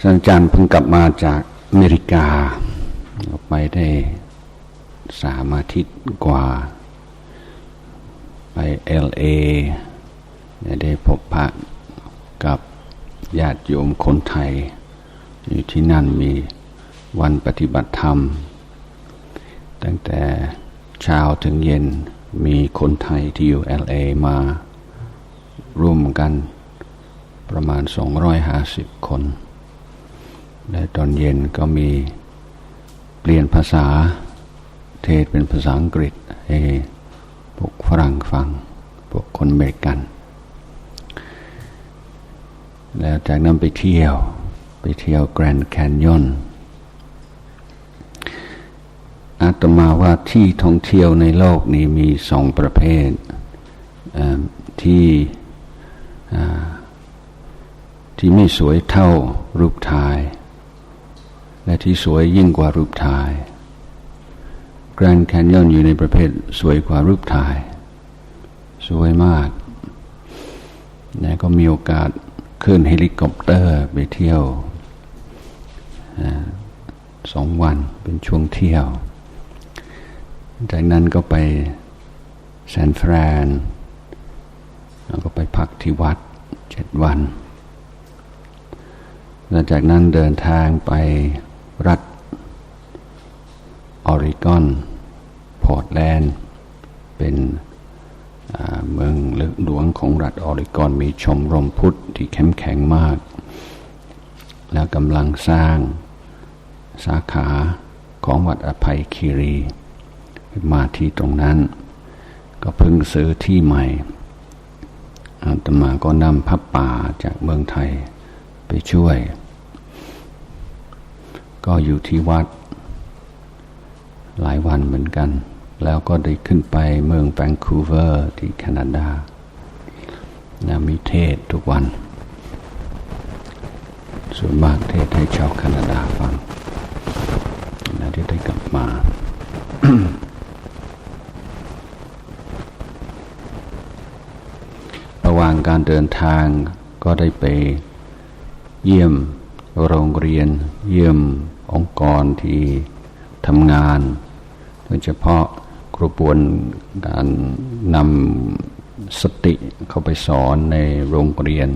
ท่านอาจารย์เพิ่งกลับมาจากอเมริกา ไปได้สามอาทิตย์กว่า ไปเอลเอได้พบพระกับญาติโยมคนไทย อยู่ที่นั่นมีวันปฏิบัติธรรม ตั้งแต่เช้าถึงเย็นมีคนไทยที่อยู่ LA มาร่วมกันประมาณ 250 คน และตอนเย็นก็มีเปลี่ยนภาษาเทศเป็นภาษาอังกฤษให้พวกฝรั่งฟัง พวกคนอเมริกัน แล้วจากนั้นไปเที่ยว ไปเที่ยวแกรนด์แคนยอนอาตมาว่าที่ท่องเที่ยวในโลกนี้มีสองประเภทที่ที่ไม่สวยเท่ารูปถ่าย และที่สวยยิ่งกว่ารูปถ่ายแกรนด์แคนยอนอยู่ในประเภทสวยกว่ารูปถ่าย สวยมากนะก็มีโอกาสขึ้นเฮลิคอปเตอร์ไปเที่ยวสองวันเป็นช่วงเที่ยว จากนั้นก็ไปแซนฟรานแล้วก็ไปพักที่วัดเจ็ดวันแล้วจากนั้นเดินทางไป รัฐออริกอน พอร์ตแลนด์ เป็นเมืองหลวงของรัฐออริกอนมีชมรมพุทธที่เข้มแข็งมาก แล้วกำลังสร้างสาขาของวัดอภัยคีรี มาที่ตรงนั้น ก็เพิ่งซื้อที่ใหม่อาตมาก็นำพับป่าจากเมืองไทยไปช่วย ก็อยู่ที่วัด หลายวันเหมือนกัน แล้วก็ได้ขึ้นไปเมืองแวนคูเวอร์ที่แคนาดานะมีเทศทุกวัน ส่วนมากเทศให้ชาวแคนาดาฟังนะที่ได้กลับมาระหว่างการเดินทางก็ได้ไปเยี่ยมโรงเรียน เยี่ยม องค์กรที่ทำงาน โดยเฉพาะกระบวนการนำสติเข้าไปสอนในโรงเรียน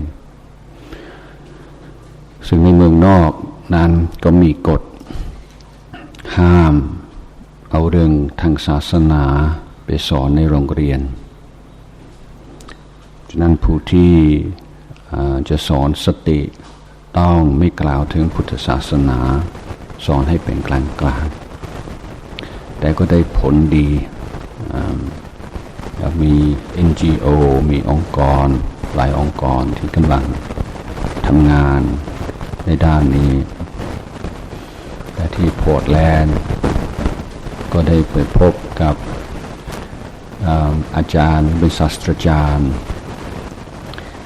ซึ่งในเมืองนอกนั้นก็มีกฎห้ามเอาเรื่องทางศาสนาไปสอนในโรงเรียน ฉะนั้นผู้ที่จะสอนสติต้องไม่กล่าวถึงพุทธศาสนา สอนให้เป็นกลางกลางแต่ก็ได้ผลดีมี NGO มีองค์กร หลายองค์กรที่กำลังทำงานในด้านนี้ แต่ที่โพร์ตแลนด์ก็ได้ไปพบกับอาจารย์เป็นศาสตราจารย์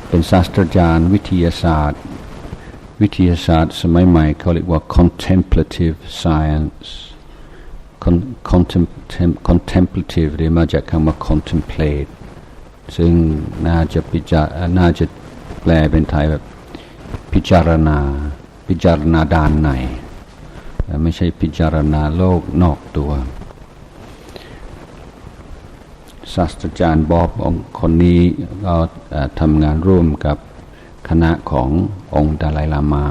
เป็นศาสตราจารย์วิทยาศาสตร์ วิทยาศาสตร์สมัยใหม่เขาเรียกว่า contemplative science contemplative เรียมาจากคำว่า contemplate ซึ่งน่าจะพิจารน่าจะแปลเป็นไทยแบบพิจารณา พิจารณาด้านในไม่ใช่พิจารณาโลกนอกตัวศาสตราจารย์บอบคนนี้ก็ทำงานร่วมกับ คณะขององค์ดาลายลามา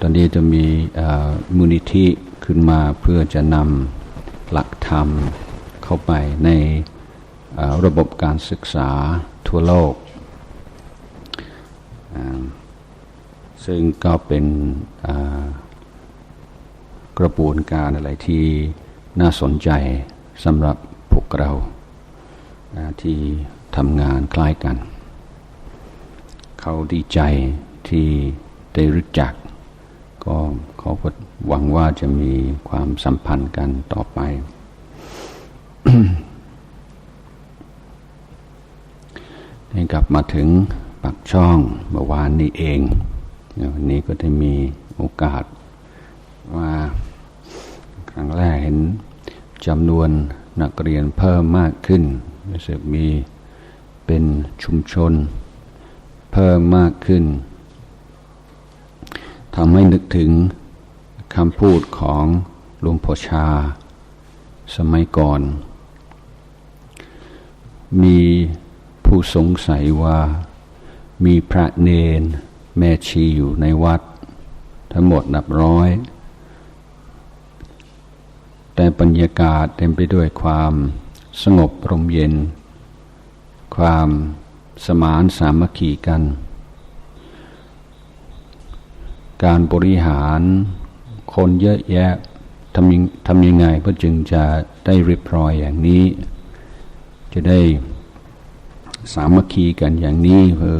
ตอนนี้จะมีมูลนิธิขึ้นมาเพื่อจะนำหลักธรรมเข้าไปในระบบการศึกษาทั่วโลก ซึ่งก็เป็นกระบวนการอะไรที่น่าสนใจสำหรับพวกเราที่ทำงานคล้ายกัน เขาดีใจที่ได้รู้จัก ก็ขอหวังว่าจะมีความสัมพันธ์กันต่อไปกลับมาถึงปักช่องเมื่อวานนี้เอง วันนี้ก็ได้มีโอกาสว่าครั้งแรกเห็นจำนวนนักเรียนเพิ่มมากขึ้นรู้สึกมีเป็นชุมชน เพิ่มมากขึ้นทำให้นึกถึงคำพูดของหลวงพ่อชา สมัยก่อน มีผู้สงสัยว่ามีพระเนนแม่ชีอยู่ในวัด ทั้งหมดนับร้อย แต่บรรยากาศเต็มไปด้วยความสงบร่มเย็น ความ สมานสามัคคีกัน การบริหารคนเยอะแยะทำยังทำยังไงเพื่อจึงจะได้เรียบร้อยอย่างนี้ จะได้สามัคคีกันอย่างนี้เพื่อ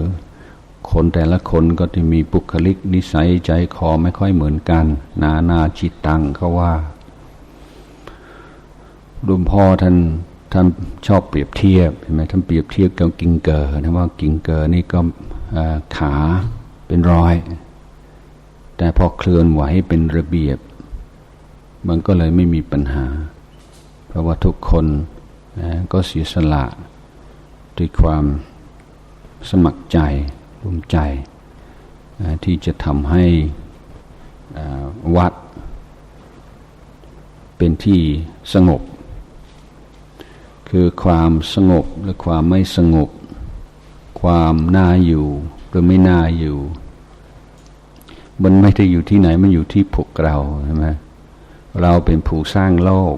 คนแต่ละคนก็จะมีบุคลิกนิสัยใจคอไม่ค่อยเหมือนกัน นานาจิตตังเขาว่าลุงพ่อท่าน ท่านชอบเปรียบเทียบเห็นไหมท่านเปรียบเทียบกับกิงเกอร์นะว่ากิงเกอร์นี่ก็ขาเป็นรอย แต่พอเคลื่อนไหวเป็นระเบียบ มันก็เลยไม่มีปัญหา เพราะว่าทุกคนก็เสียสละด้วยความสมัครใจภูมิใจ ที่จะทำให้วัด เป็นที่สงบ คือความสงบหรือความไม่สงบ ความน่าอยู่หรือไม่น่าอยู่ มันไม่ได้อยู่ที่ไหนมันอยู่ที่พวกเราใช่ไหมเราเป็นผู้สร้างโลก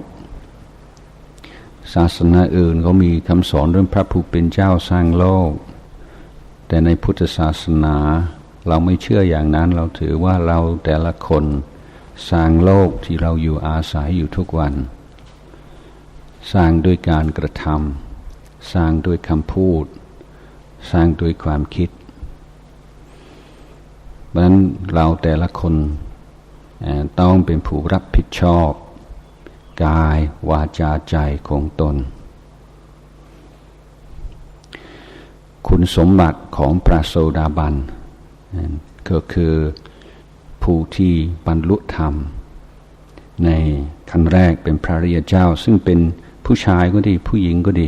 ศาสนาอื่นเขามีคำสอนเรื่องพระผู้เป็นเจ้าสร้างโลก แต่ในพุทธศาสนา เราไม่เชื่ออย่างนั้นเราถือว่าเราแต่ละคนสร้างโลกที่เราอยู่อาศัยอยู่ทุกวัน สร้างด้วยการกระทำสร้างด้วยคำพูด สร้างด้วยความคิดเพราะนั้นเราแต่ละคนต้องเป็นผู้รับผิดชอบ กายวาจาใจของตน คุณสมบัติของพระโสดาบันก็คือผู้ที่บรรลุธรรม ในขั้นแรกเป็นพระริยเจ้า ซึ่งเป็น ผู้ชายก็ดี ผู้หญิงก็ดี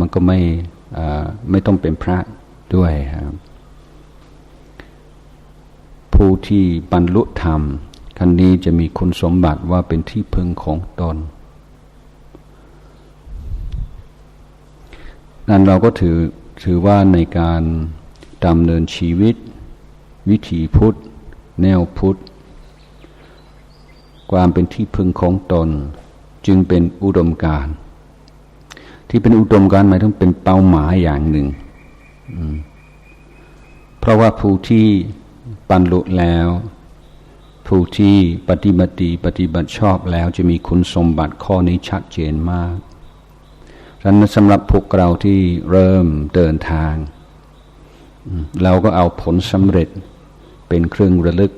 มันก็ไม่ไม่ต้องเป็นพระด้วยครับผู้ที่บรรลุธรรมคันนี้จะมีคุณสมบัติว่าเป็นที่พึงของตน นั้นเราก็ถือถือว่าในการดำเนินชีวิต วิถีพุทธ แนวพุทธ ความเป็นที่พึงของตน จึงเป็นอุดมการที่เป็นอุดมการหมายถึงเป็นเป้าหมายอย่างหนึ่งเพราะว่าผู้ที่บรรลุแล้ว ผู้ที่ปฏิบัติปฏิบัติชอบแล้วจะมีคุณสมบัติข้อนี้ชัดเจนมากฉะนั้นสำหรับพวกเราที่เริ่มเดินทาง เราก็เอาผลสำเร็จเป็นเครื่องระลึก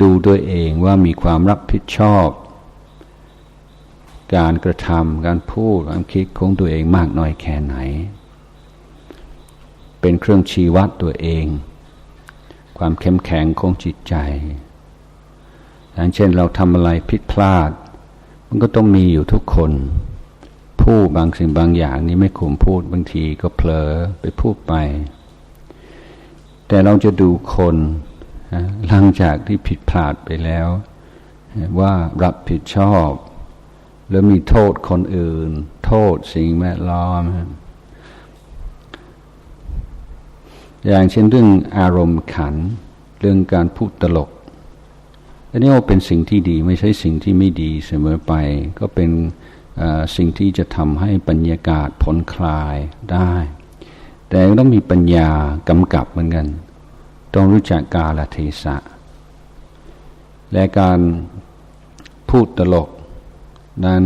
ดูด้วยเองว่ามีความรับผิดชอบ การกระทำการพูดความคิดของตัวเองมากน้อยแค่ไหน เป็นเครื่องชี้วัดตัวเอง ความเข้มแข็งของจิตใจอย่างเช่นเราทำอะไรผิดพลาด มันก็ต้องมีอยู่ทุกคน พูดบางสิ่งบางอย่างนี้ไม่คุมพูดบางทีก็เผลอไปพูดไป แต่เราจะดูคนหลังจากที่ผิดพลาดไปแล้ว ว่ารับผิดชอบ แล้วมีโทษคนอื่น โทษสิ่งแวดล้อม อย่างเช่นเรื่องอารมณ์ขัน เรื่องการพูดตลกอันนี้เป็นสิ่งที่ดีไม่ใช่สิ่งที่ไม่ดีเสมอไป ก็เป็นสิ่งที่จะทำให้บรรยากาศผ่อนคลายได้ แต่ต้องมีปัญญากำกับเหมือนกัน ต้องรู้จักกาลเทศะ และการพูดตลก นั้น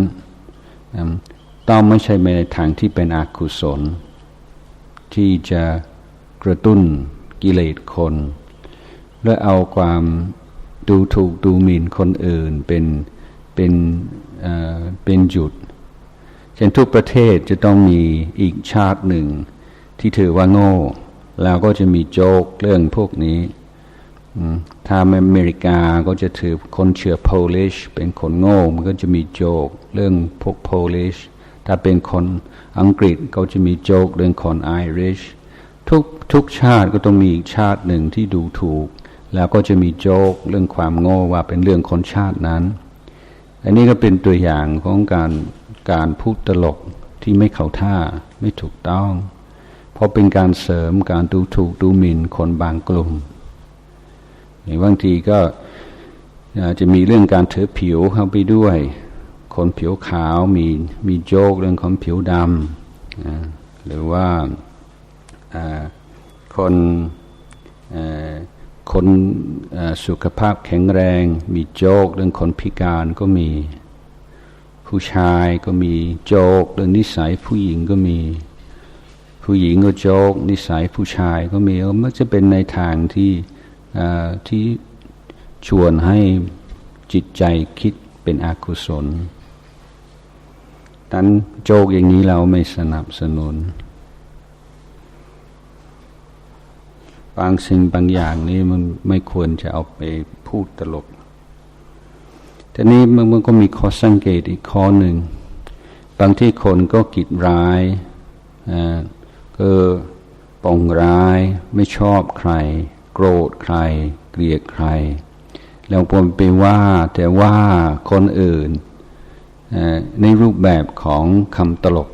ต้องไม่ใช่ในทางที่เป็นอกุศล ที่จะกระตุ้นกิเลสคนและเอาความดูถูกดูหมิ่นคนอื่นเป็นเป็นเป็นจุดเช่นทุกประเทศจะต้องมีอีกชาติหนึ่งที่ถือว่าโง่ แล้วก็จะมีโจกเรื่องพวกนี้ ถ้าอเมริกาก็จะถือคนเชื้อโพลิชเป็นคนโง่ มันก็จะมีโจกเรื่องพวกโพลิชถ้าเป็นคนอังกฤษก็จะมีโจกเรื่องคนไอริชทุกทุกชาติก็ต้องมีอีกชาติหนึ่งที่ดูถูก แล้วก็จะมีโจกเรื่องความโง่ว่าเป็นเรื่องคนชาตินั้น อันนี้ก็เป็นตัวอย่างของการการพูดตลกที่ไม่เข้าท่าไม่ถูกต้อง เพราะเป็นการเสริมการดูถูกดูหมิ่นคนบางกลุ่ม บางทีก็จะมีเรื่องการเถือผิวเข้าไปด้วย คนผิวขาวมีมีโจกเรื่องของผิวดำหรือว่าคนคนสุขภาพแข็งแรง มีโจกเรื่องคนพิการก็มี ผู้ชายก็มีโจกเรื่องนิสัยผู้หญิงก็มี ผู้หญิงก็โจกนิสัยผู้ชายก็มีมันจะเป็นในทางที่ ที่ชวนให้จิตใจคิดเป็นอกุศลดันโจกอย่างนี้เราไม่สนับสนุน บางสิ่งบางอย่างนี้มันไม่ควรจะเอาไปพูดตลกทีนี้มันมันก็มีข้อสังเกตอีกข้อหนึ่ง บางที่คนก็กิดร้ายก็ปองร้ายไม่ชอบใคร โกรธใคร เกลียดใคร แล้วผมไปว่าแต่ว่าคนอื่น ในรูปแบบของคำตลก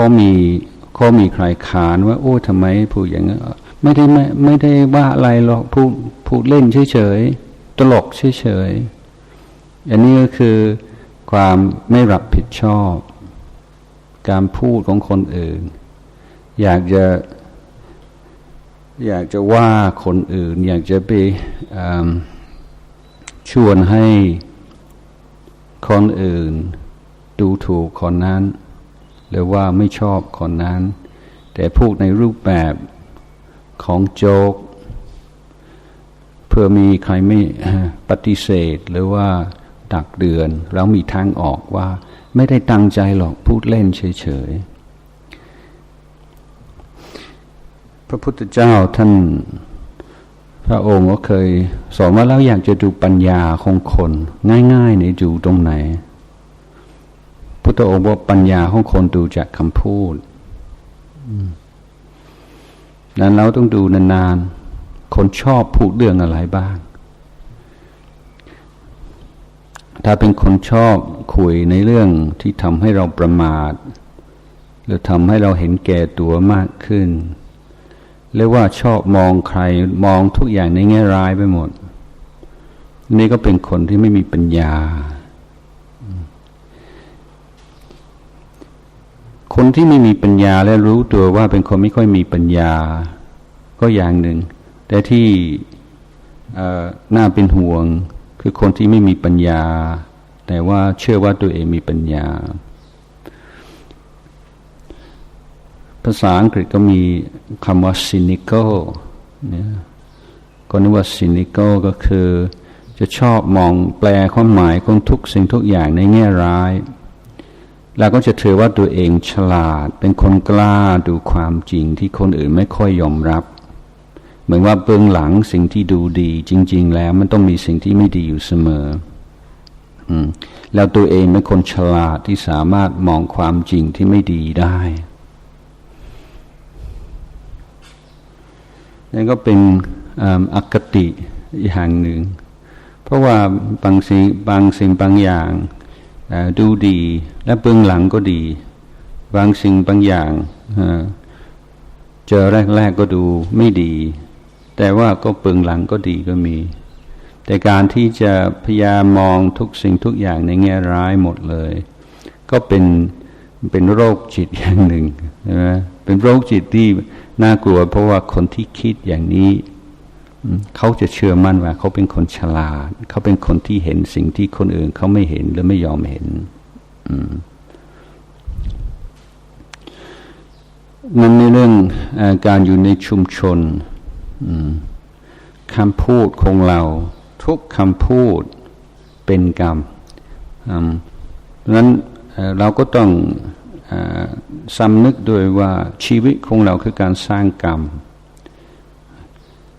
พราะมีก็มีใครขานว่า โอ้ทำไมพูดอย่างนี้ไม่ได้ไม่ไม่ได้ว่าอะไรหรอกพูดพูดเล่นเฉยๆตลกเฉยๆอันนี้ก็คือความไม่รับผิดชอบ การพูดของคนอื่น อยากจะ อยากจะว่าคนอื่น อยากจะไปชวนให้คนอื่น ดูถูกคนนั้น หรือว่าไม่ชอบคนนั้น แต่พูดในรูปแบบของโจกเพื่อมีใครไม่ปฏิเสธหรือว่าตักเดือน แล้วมีทางออกว่า ไม่ได้ตั้งใจหรอกพูดเล่นเฉยๆ พระพุทธเจ้าท่านพระองค์ก็เคยสอนว่าแล้วอยากจะดูปัญญาของคน ง่ายๆในดูตรงไหน พุทธองค์บอกปัญญาของคนดูจากคำพูดนั้นเราต้องดูนานๆ คนชอบพูดเรื่องอะไรบ้าง ถ้าเป็นคนชอบคุยในเรื่องที่ทำให้เราประมาท หรือทำให้เราเห็นแก่ตัวมากขึ้น เรียกว่าชอบมองใครมองทุกอย่างในแง่ร้ายไปหมด นี่ก็เป็นคนที่ไม่มีปัญญา คนที่ไม่มีปัญญาและรู้ตัวว่าเป็นคนไม่ค่อยมีปัญญา ก็อย่างหนึ่ง แต่ที่น่าเป็นห่วงคือคนที่ไม่มีปัญญา แต่ว่าเชื่อว่าตัวเองมีปัญญา ภาษาอังกฤษก็มีคำว่า cynical นีก็นึกว่า cynical ก็คือจะชอบมองแปลความหมายของทุกสิ่งทุกอย่างในแง่ร้าย แล้วก็จะถือว่าตัวเองฉลาด เป็นคนกล้าดูความจริงที่คนอื่นไม่ค่อยยอมรับ เหมือนว่าเบื้องหลังสิ่งที่ดูดีจริง ๆ แล้วมันต้องมีสิ่งที่ไม่ดีอยู่เสมออมแล้วตัวเองเป็นคนฉลาดที่สามารถมองความจริงที่ไม่ดีได้ นั่นก็เป็นอคติอย่างหนึ่ง เพราะว่าบางสิ่งบางสิ่งบางอย่างดูดี และเบื้องหลังก็ดี บางสิ่งบางอย่างเจอแรกๆก็ดูไม่ดี แต่ว่าก็เปลืองหลังก็ดีก็มี แต่การที่จะพยายามมองทุกสิ่งทุกอย่างในแง่ร้ายหมดเลย ก็เป็นเป็นโรคจิตอย่างหนึ่งใช่ไหม เป็นโรคจิตที่น่ากลัว เพราะว่าคนที่คิดอย่างนี้เขาจะเชื่อมั่นว่า เขาเป็นคนฉลาด เขาเป็นคนที่เห็นสิ่งที่คนอื่นเขาไม่เห็นหรือไม่ยอมเห็นนั่นในเรื่องอการอยู่ในชุมชนคำพูดของเรา ทุกคำพูดเป็นกรรมดังนั้นเราก็ต้อง สำนึกด้วยว่าชีวิตของเราคือการสร้างกรรม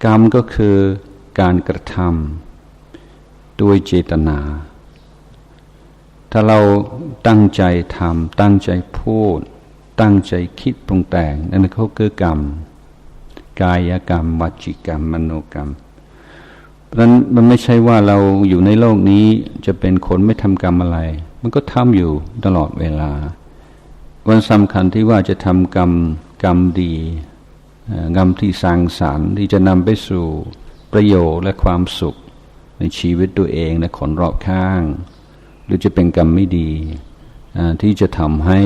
กรรมก็คือการกระทำด้วยเจตนา ถ้าเราตั้งใจทำตั้งใจพูด ตั้งใจคิดปรุงแต่งนั่นเขาคือกรรม กายกรรมวจิกรรม มโนกรรมเพราะนั้นมันไม่ใช่ว่าเราอยู่ในโลกนี้จะเป็นคนไม่ทำกรรมอะไร มันก็ทำอยู่ตลอดเวลา วันสำคัญที่ว่าจะทำกรรมกรรมดีกรรมที่สร้างสรรค์ที่จะนำไปสู่ประโยชน์และความสุขในชีวิตตัวเองและคนรอบข้าง หรือจะเป็นกรรมไม่ดีที่จะทำให้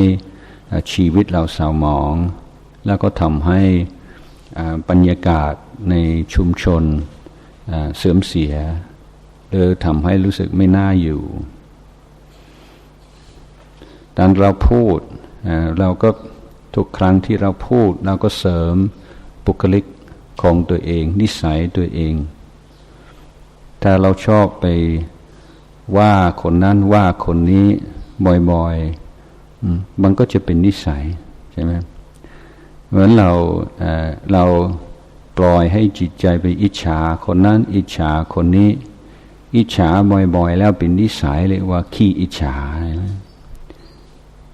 ชีวิตเราเศร้าหมอง แล้วก็ทำให้บรรยากาศในชุมชนเสื่อมเสียหรือทำให้รู้สึกไม่น่าอยู่ตอนเราพูด เราก็ทุกครั้งที่เราพูดเราก็เสริมบุคลิกของตัวเอง นิสัยตัวเอง ถ้าเราชอบไปว่าคนนั้นว่าคนนี้บ่อยๆมันก็จะเป็นนิสัยใช่ไหมเหมือนเราเราปล่อยให้จิตใจไปอิจฉาคนนั้นอิจฉาคนนี้ อิจฉาบ่อยๆ แล้วเป็นนิสัยเรียกว่าขี้อิจฉา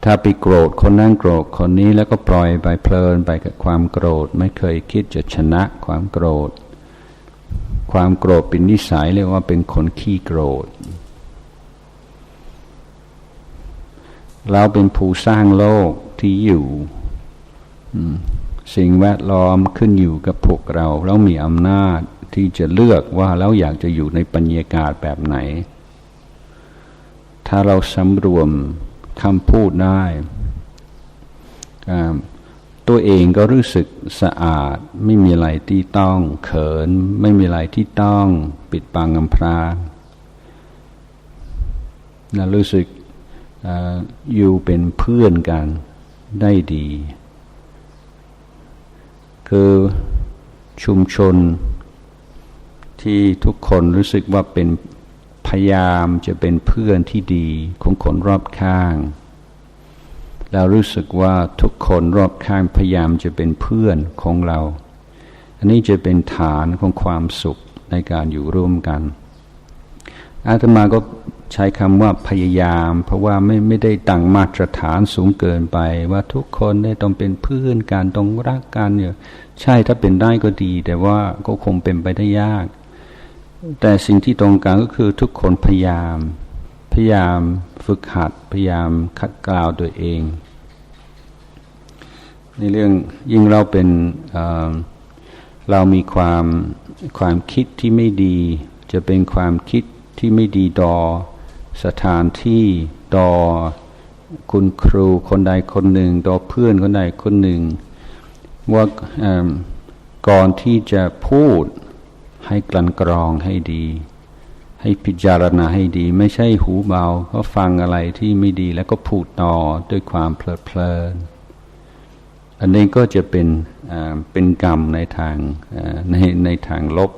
ถ้าไปโกรธคนนั้นโกรธคนนี้แล้วก็ปล่อยไปเพลินไปกับความโกรธ ไม่เคยคิดจะชนะความโกรธ ความโกรธเป็นนิสัยเรียกว่าเป็นคนขี้โกรธ เราเป็นผู้สร้างโลกที่อยู่สิ่งแวดล้อมขึ้นอยู่กับพวกเรา เรามีอำนาจที่จะเลือกว่าเราอยากจะอยู่ในปัญญากาศแบบไหน ถ้าเราสำรวม คำพูดได้ตัวเองก็รู้สึกสะอาด ไม่มีอะไรที่ต้อง เขิน ไม่มีอะไรที่ต้อง ปิดปังอำพรางนะรู้สึกอยู่เป็นเพื่อนกันได้ดี คือชุมชนที่ทุกคนรู้สึกว่าเป็น พยายามจะเป็นเพื่อนที่ดีของคนรอบข้าง เรารู้สึกว่าทุกคนรอบข้างพยายามจะเป็นเพื่อนของเรา อันนี้จะเป็นฐานของความสุขในการอยู่ร่วมกัน อาตมาก็ใช้คำว่าพยายาม เพราะว่าไม่ไม่ได้ตั้งมาตรฐานสูงเกินไป ว่าทุกคนได้ต้องเป็นเพื่อนกันต้องรักกันเนี่ยใช่ถ้าเป็นได้ก็ดี แต่ว่าก็คงเป็นไปได้ยาก แต่สิ่งที่ตรงกลางก็คือทุกคนพยายาม พยายามฝึกหัด พยายามคัดกล่าวตัวเอง ในเรื่องยิ่งเราเป็นเรามีความความคิดที่ไม่ดี จะเป็นความคิดที่ไม่ดีดอ สถานที่ดอ คุณครูคนใดคนหนึ่งดอเพื่อนคนใดคนหนึ่ง ว่าก่อนที่จะพูด ให้กลั่นกรองให้ดี ให้พิจารณาให้ดี ไม่ใช่หูเบาก็ฟังอะไรที่ไม่ดีแล้วก็พูดต่อด้วยความเพลิดเพลิน อันนี้ก็จะเป็นเป็นกรรมในทางในในทางลบ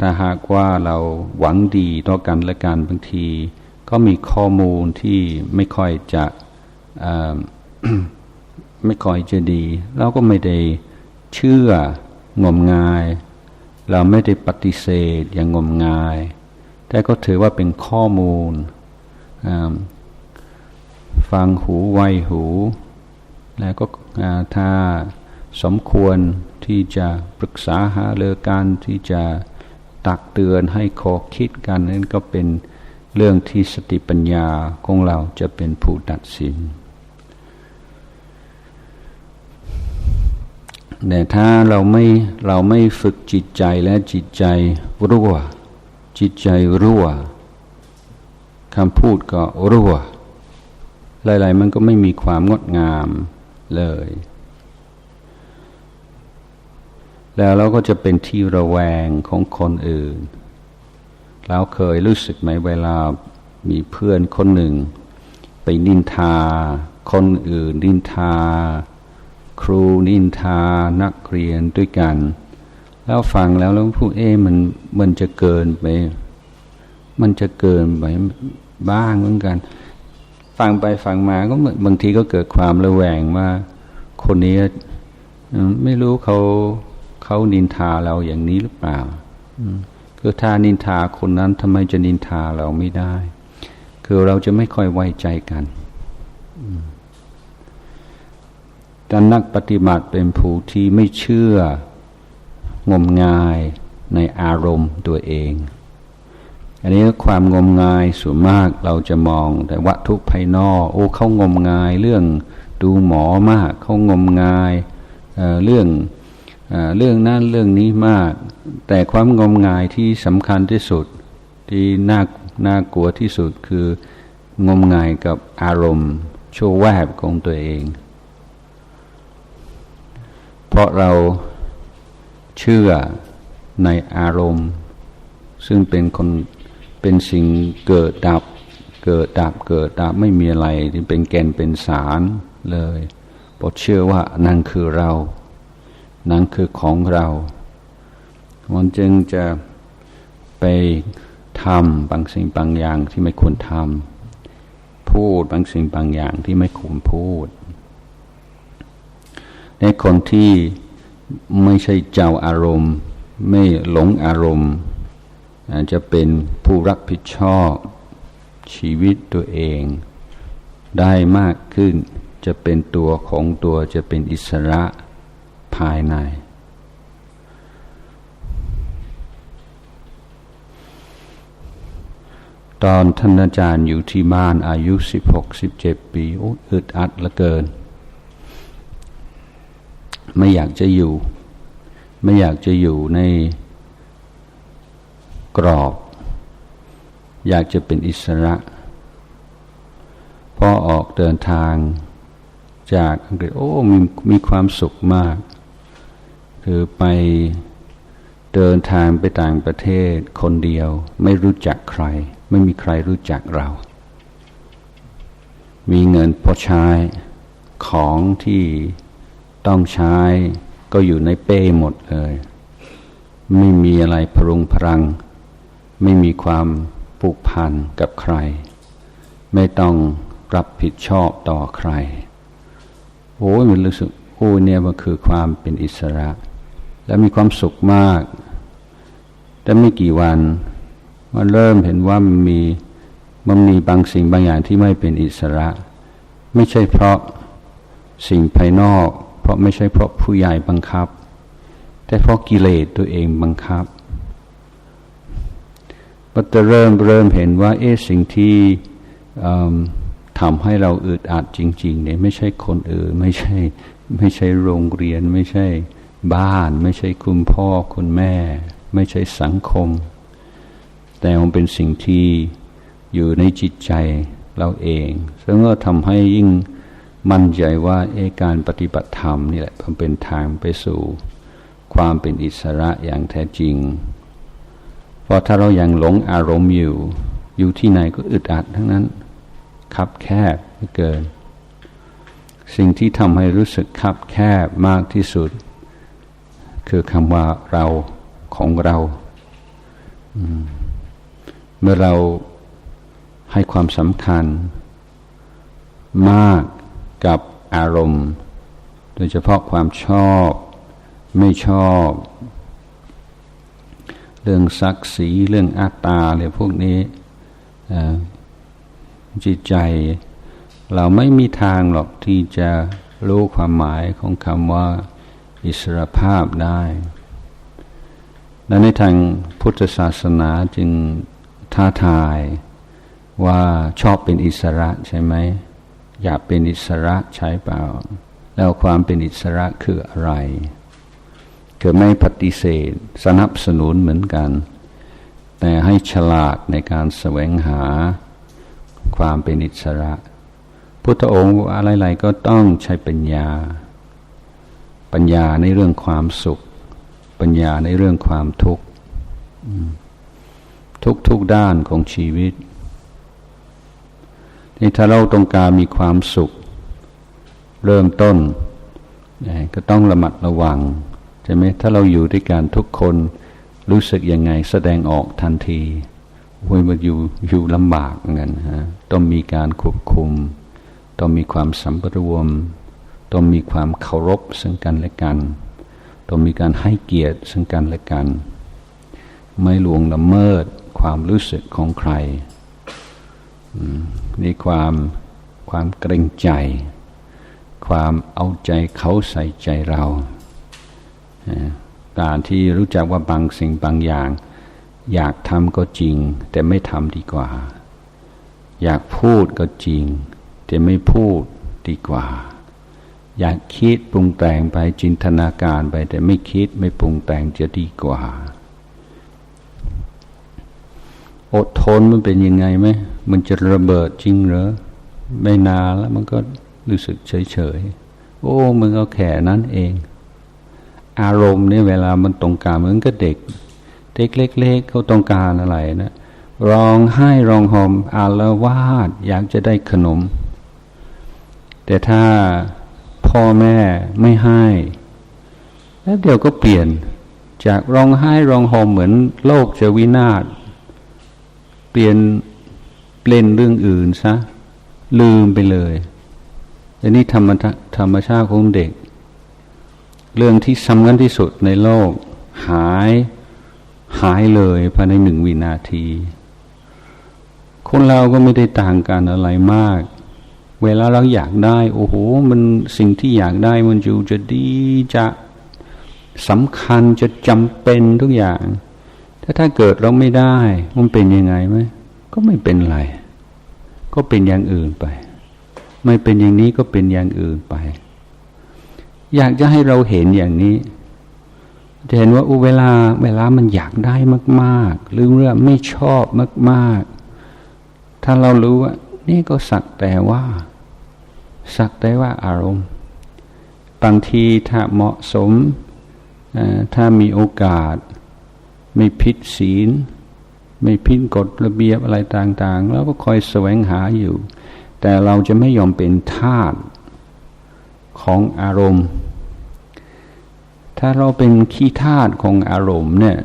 ถ้าหากว่าเราหวังดีต่อกันและกันบางที ก็มีข้อมูลที่ไม่ค่อยจะไม่ค่อยจะดี เราก็ไม่ได้ เชื่องมงาย เราไม่ได้ปฏิเสธอย่างงมงาย แต่ก็ถือว่าเป็นข้อมูล ฟังหูไวหู แล้วก็ถ้าสมควรที่จะปรึกษาหาเลือกันที่จะตักเตือนให้คอคิดกันนั่นก็เป็นเรื่องที่สติปัญญาของเราจะเป็นผู้ตัดสิน แต่ถ้าเราไม่เราไม่ฝึกจิตใจและจิตใจรั่ว จิตใจรั่วคำพูดก็รั่วหลายๆมันก็ไม่มีความงดงามเลย แล้วเราก็จะเป็นที่ระแวงของคนอื่น เราเคยรู้สึกไหมเวลามีเพื่อนคนหนึ่ง ไปนินทา คนอื่นนินทา ครูนินทา นักเรียนด้วยกัน แล้วฟังแล้วแล้วพูดเอ๊มันมันจะเกินไป มันจะเกินไปบ้างเหมือนกัน ฟังไปฟังมาก็บางทีก็เกิดความระแวงว่า คนนี้ไม่รู้เขาเขานินทาเราอย่างนี้หรือเปล่าคือถ้านินทาคนนั้นทำไมจะนินทาเราไม่ได้ คือเราจะไม่ค่อยไว้ใจกันถ แต่นักปฏิบัติเป็นผู้ที่ไม่เชื่องมงายในอารมณ์ตัวเอง อันนี้ความงมงายส่วนมากเราจะมองแต่วัตถุภายนอก โอ้เขางมงายเรื่องดูหมอมาก เขางมงายเเรื่องเเรื่องนั้นเรื่องนี้มาก แต่ความงมงายที่สำคัญที่สุดที่น่าน่ากลัวที่สุดคืองมงายกับอารมณ์โชว์แวบของตัวเอง ราะเราเชื่อในอารมณ์ ซึ่งเป็นคนเป็นสิ่งเกิดดับ เกิดดับเกิดดับไม่มีอะไรที่เป็นแก่นเป็นสารเลยเพราะเชื่อว่านั่นคือเรานั่นคือของเรา มันจึงจะไปทำบางสิ่งบางอย่างที่ไม่ควรทำพูดบางสิ่งบางอย่างที่ไม่ควรพูด ในคนที่ไม่ใช่เจ้าอารมณ์ ไม่หลงอารมณ์จะเป็นผู้รับผิดชอบชีวิตตัวเอง ได้มากขึ้นจะเป็นตัวของตัวจะเป็นอิสระภายใน ตอนท่านอาจารย์อยู่ที่บ้านอายุสิบหกสิบเจ็ดปีอึดอัดเหลือเกิน ไม่อยากจะอยู่ ไม่อยากจะอยู่ในกรอบ อยากจะเป็นอิสระ พอออกเดินทางจากอังกฤษโอ้มีมีความสุขมากคือไปเดินทางไปต่างประเทศคนเดียว ไม่รู้จักใคร ไม่มีใครรู้จักเรา มีเงินพอใช้ของที่ ต้องใช้ก็อยู่ในเป้หมดเลย ไม่มีอะไรพรุงพรัง ไม่มีความผูกพันกับใคร ไม่ต้องรับผิดชอบต่อใคร โอ้ยมันรู้สึกโอ้เนี่ยมันคือความเป็นอิสระ และมีความสุขมาก แต่ไม่กี่วันมันเริ่มเห็นว่ามันมีมันมีบางสิ่งบางอย่างที่ไม่เป็นอิสระ ไม่ใช่เพราะสิ่งภายนอก เพราะไม่ใช่เพราะผู้ใหญ่บังคับ แต่เพราะกิเลสตัวเองบังคับมันจะเริ่มเริ่มเห็นว่าเอ๊ะสิ่งที่ทำให้เราอึดอัดจริง ๆ เนี่ยไม่ใช่คนอื่นไม่ใช่ไม่ใช่โรงเรียน ไม่ใช่บ้าน ไม่ใช่คุณพ่อคุณแม่ ไม่ใช่สังคม แต่มันเป็นสิ่งที่อยู่ในจิตใจเราเอง ซึ่งก็ทำให้ยิ่ง มั่นใจว่าเอการปฏิบัติธรรมนี่แหละมันเป็นทางไปสู่ความเป็นอิสระอย่างแท้จริง เพราะถ้าเรายัางหลงอารมณ์อยู่ อยู่ที่ไหนก็อึดอัดทั้งนั้น คับแคบเกิน สิ่งที่ทำให้รู้สึกคับแคบมากที่สุด คือคำว่าเราของเรา เมื่อเราให้ความสำคัญมาก กับอารมณ์ โดยเฉพาะความชอบไม่ชอบ เรื่องศักดิ์ศรีเรื่องอัตตาอะไรพวกนี้จิตใจ เราไม่มีทางหรอกที่จะรู้ความหมายของคำว่าอิสรภาพได้และในทางพุทธศาสนาจึงท้าทายว่าชอบเป็นอิสระใช่ไหม อยากเป็นอิสระใช่เปล่า แล้วความเป็นอิสระคืออะไรคือไม่ปฏิเสธสนับสนุนเหมือนกัน แต่ให้ฉลาดในการแสวงหาความเป็นอิสระ พุทธองค์อะไรๆก็ต้องใช้ปัญญา ปัญญาในเรื่องความสุข ปัญญาในเรื่องความทุกข์ทุกทุกด้านของชีวิต นี่ถ้าเราต้องการมีความสุข เริ่มต้นก็ต้องระมัดระวังใช่ไหมถ้าเราอยู่ด้วยกันทุกคนรู้สึกยังไงแสดงออกทันทีโอ้ยมันอยู่อยู่ลำบากเงินฮะต้องมีการควบคุม ต้องมีความสัมปรวม ต้องมีความเคารพซึ่งกันและกัน ต้องมีการให้เกียรติซึ่งกันและกัน ไม่ลวงละเมิดความรู้สึกของใคร มีความความเกรงใจ ความเอาใจเขาใส่ใจเรา การที่รู้จักว่าบางสิ่งบางอย่าง อยากทำก็จริง แต่ไม่ทำดีกว่า อยากพูดก็จริง แต่ไม่พูดดีกว่า อยากคิดปรุงแต่งไปจินตนาการไป แต่ไม่คิดไม่ปรุงแต่งจะดีกว่า อดทนมันเป็นยังไงไหม มันจะระเบิดจริงเหรอไม่นานแล้วมันก็รู้สึกเฉยเฉยโอ้มันก็แค่นั้นเอง อารมณ์เนี่ยเวลามันตรงการเหมือนกับเด็ก เด็กเล็ก ๆเขาต้องการอะไรนะร้องไห้ร้องหอมอาละวาดอยากจะได้ขนม แต่ถ้าพ่อแม่ไม่ให้แล้วเดี๋ยวก็เปลี่ยน จากร้องไห้ร้องหอมเหมือนโลกจะวินาศเปลี่ยน เล่นเรื่องอื่นซะลืมไปเลยอันนี้ธรรมธรรมชาติของเด็ก เรื่องที่สำคัญที่สุดในโลก หายหายเลยภายในหนึ่งวินาที คนเราก็ไม่ได้ต่างกันอะไรมาก เวลาเราอยากได้ โอ้โห มันสิ่งที่อยากได้มันอยู่จะดีจะสำคัญจะจำเป็นทุกอย่าง ถ้าถ้าเกิดเราไม่ได้ มันเป็นยังไงไหมก็ไม่เป็นไร ก็เป็นอย่างอื่นไป ไม่เป็นอย่างนี้ก็เป็นอย่างอื่นไป อยากจะให้เราเห็นอย่างนี้จะเห็นว่าอุเวลาเวลามันอยากได้มาก ๆ หรือเรื่องไม่ชอบมาก ๆ ถ้าเรารู้ว่า นี่ก็สักแต่ว่า สักแต่ว่าอารมณ์ บางทีถ้าเหมาะสม ถ้ามีโอกาส ไม่ผิดศีล ไม่พิดกฎระเบียบอะไรต่างๆ แล้วก็คอยแสวงหาอยู่ แต่เราจะไม่ยอมเป็นทาสของอารมณ์ ถ้าเราเป็นขี้ทาสของอารมณ์เนี่ย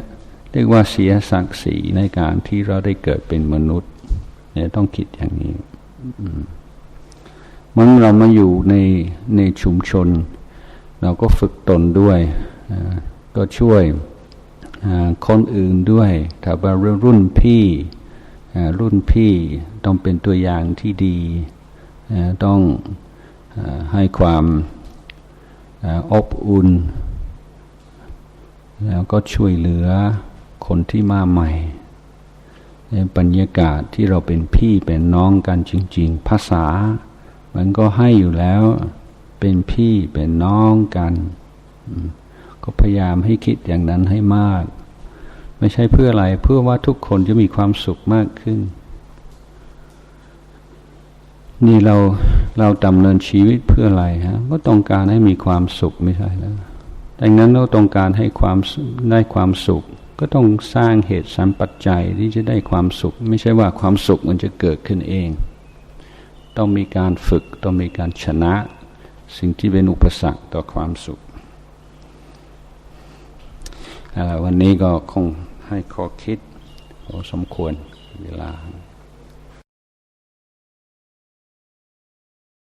เรียกว่าเสียศักดิ์ศรีในการที่เราได้เกิดเป็นมนุษย์เนี่ยต้องคิดอย่างนี้มันเรามาอยู่ในในชุมชน เราก็ฝึกตนด้วย ก็ช่วย คนอื่นด้วย ถ้าว่ารุ่นพี่รุ่นพี่ต้องเป็นตัวอย่างที่ดี ต้องให้ความอบอุ่น แล้วก็ช่วยเหลือคนที่มาใหม่ในบรรยากาศที่เราเป็นพี่เป็นน้องกันจริง ๆ ภาษา มันก็ให้อยู่แล้ว เป็นพี่เป็นน้องกัน ก็พยายามให้คิดอย่างนั้นให้มาก ไม่ใช่เพื่ออะไรเพื่อว่าทุกคนจะมีความสุขมากขึ้น นี่เราเราดำเนินชีวิตเพื่ออะไรฮะก็ต้องการให้มีความสุขไม่ใช่แล้วดังนั้นเราต้องการให้ความได้ความสุข ก็ต้องสร้างเหตุสัมปัจจัยที่จะได้ความสุข ไม่ใช่ว่าความสุขมันจะเกิดขึ้นเอง ต้องมีการฝึกต้องมีการชนะ สิ่งที่เป็นอุปสรรคต่อความสุข วันนี้ก็คงให้ข้อคิดพอสมควรเวลา